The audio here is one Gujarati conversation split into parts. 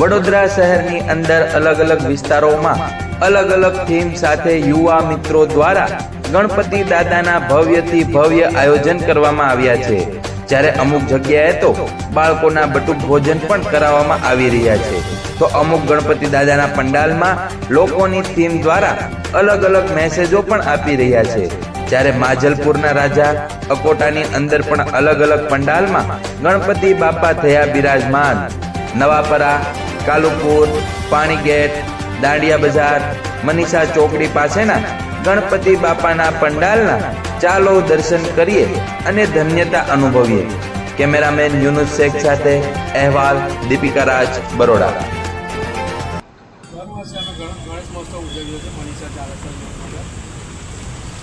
વડોદરા શહેરની અંદર અલગ અલગ વિસ્તારોમાં અલગ અલગ થીમ સાથે યુવા મિત્રો દ્વારા ગણપતિ દાદાના ભવ્યથી ભવ્ય આયોજન કરવામાં આવ્યા છે. જ્યારે અમુક જગ્યાએ તો બાળકોના બટુક ભોજન પણ કરાવવામાં આવી રહ્યા છે. તો અમુક ગણપતિ દાદાના પંડાલમાં લોકોની થીમ દ્વારા અલગ અલગ મેસેજો પણ આપી રહ્યા છે. જ્યારે માજલપુરના રાજા અકોટાની અંદર પણ અલગ અલગ પંડાલમાં ગણપતિ બાપા થયા બિરાજમાન. નવાપરા કાલુપુર પાણી ગેટ દાંડિયા બજાર, મનીષા ચોકડી પાસેના ગણપતિ બાપાના પંડાલના ચાલો દર્શન કરીએ અને ધન્યતા અનુભવીએ. કેમેરામેન યુનુસ શેખ સાથે અહેવાલ દીપિકા રાજ, બરોડા.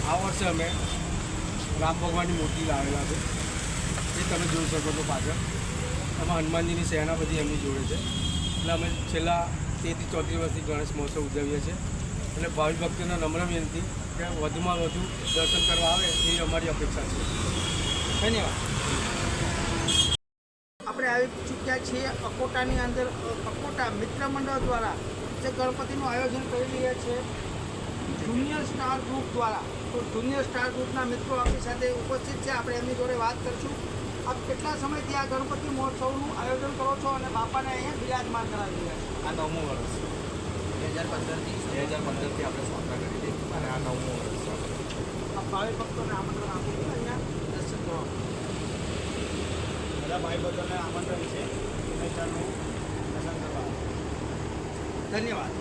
આ વર્ષે અમે રામ ભગવાનની મૂર્તિ લાવેલા છે. એ તમે જોઈ શકો છો પાછળ. એમાં હનુમાનજીની સેના બધી એમની જોડે છે. એટલે અમે છેલ્લા તેરથી ચોત્રીસ વર્ષથી ગણેશ મહોત્સવ ઉજવીએ છીએ. એટલે ભાવિ ભક્તોને નમ્ર વિનંતી કે વધુમાં વધુ દર્શન કરવા આવે એવી અમારી અપેક્ષા છે. ધન્યવાદ. આપણે આવી ચૂક્યા છીએ અકોટાની અંદર અકોટા મિત્ર મંડળ દ્વારા જે ગણપતિનું આયોજન કરી રહ્યા છે. જુનિયર સ્ટાર ગ્રુપ દ્વારા, તો જુનિયર સ્ટાર ગ્રુપના મિત્રો આપણી સાથે ઉપસ્થિત છે. આપણે એમની જોડે વાત કરીશું. આપ કેટલા સમયથી આ ગણપતિ મહોત્સવનું આયોજન કરો છો અને બાપાને અહીંયા બિરાજમાન કરાવી રહ્યા આ નવમું વર્ષ. બે હજાર પંદરથી બે હજાર પંદરથી આપણે સ્થાપના કરી હતી અને આ નવમું વર્ષ આ ભાવિ ભક્તોને આમંત્રણ આપું છું અહીંયા? દર્શન કરો. બધા ભાઈ ભક્તોને આમંત્રણ છે. દર્શન કરવા. ધન્યવાદ.